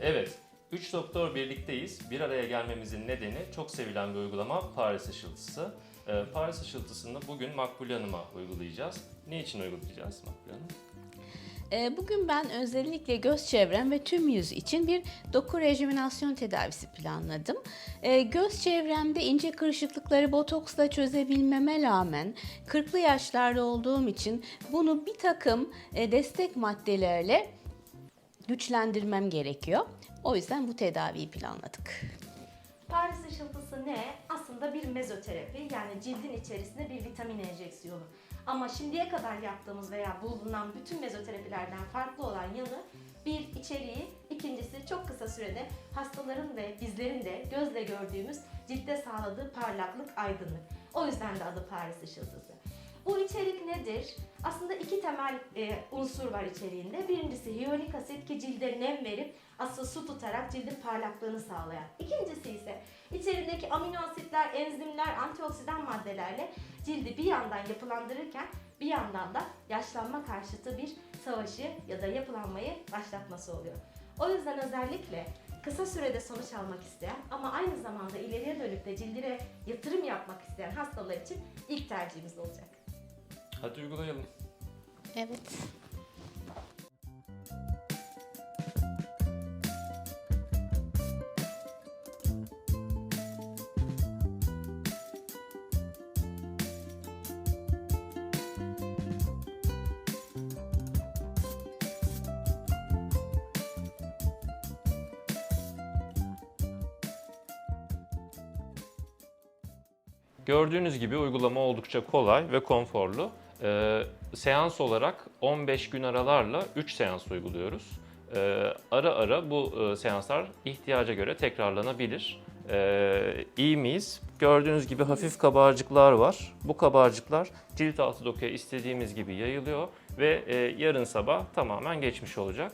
evet, 3 doktor birlikteyiz. Bir araya gelmemizin nedeni çok sevilen bir uygulama Paris ışıltısı. Ee, Paris ışıltısını bugün Makbule Hanım'a uygulayacağız. Ne için uygulayacağız Makbule Hanım? Ee, Bugün ben özellikle göz çevrem ve tüm yüz için bir doku rejuvenasyon tedavisi planladım. Ee, Göz çevremde ince kırışıklıkları botoksla çözebilmeme rağmen 40'lı yaşlarda olduğum için bunu bir takım e, destek maddelerle güçlendirmem gerekiyor. O yüzden bu tedaviyi planladık. Paris ışıltısı ne? Aslında bir mezoterapi yani cildin içerisine bir vitamin enjeksiyonu. Ama şimdiye kadar yaptığımız veya bulunan bütün mezoterapilerden farklı olan yanı bir içeriği, ikincisi çok kısa sürede hastaların ve bizlerin de gözle gördüğümüz ciltte sağladığı parlaklık, aydınlık. O yüzden de adı Paris ışıltısı. Bu içerik nedir? Aslında iki temel e, unsur var içeriğinde. Birincisi hyaluronik asit ki cilde nem verip asıl su tutarak cildin parlaklığını sağlayan. İkincisi ise içerideki amino asitler, enzimler, antioksidan maddelerle cildi bir yandan yapılandırırken bir yandan da yaşlanma karşıtı bir savaşı ya da yapılanmayı başlatması oluyor. O yüzden özellikle kısa sürede sonuç almak isteyen ama aynı zamanda ileriye dönük de cildine yatırım yapmak isteyen hastalar için ilk tercihimiz olacak. Hadi uygulayalım. Evet. Gördüğünüz gibi uygulama oldukça kolay ve konforlu. Ee, seans olarak 15 gün aralarla 3 seans uyguluyoruz. Ee, ara ara bu e, seanslar ihtiyaca göre tekrarlanabilir. Ee, iyi miyiz? Gördüğünüz gibi hafif kabarcıklar var. Bu kabarcıklar cilt altı dokuya istediğimiz gibi yayılıyor ve e, yarın sabah tamamen geçmiş olacak.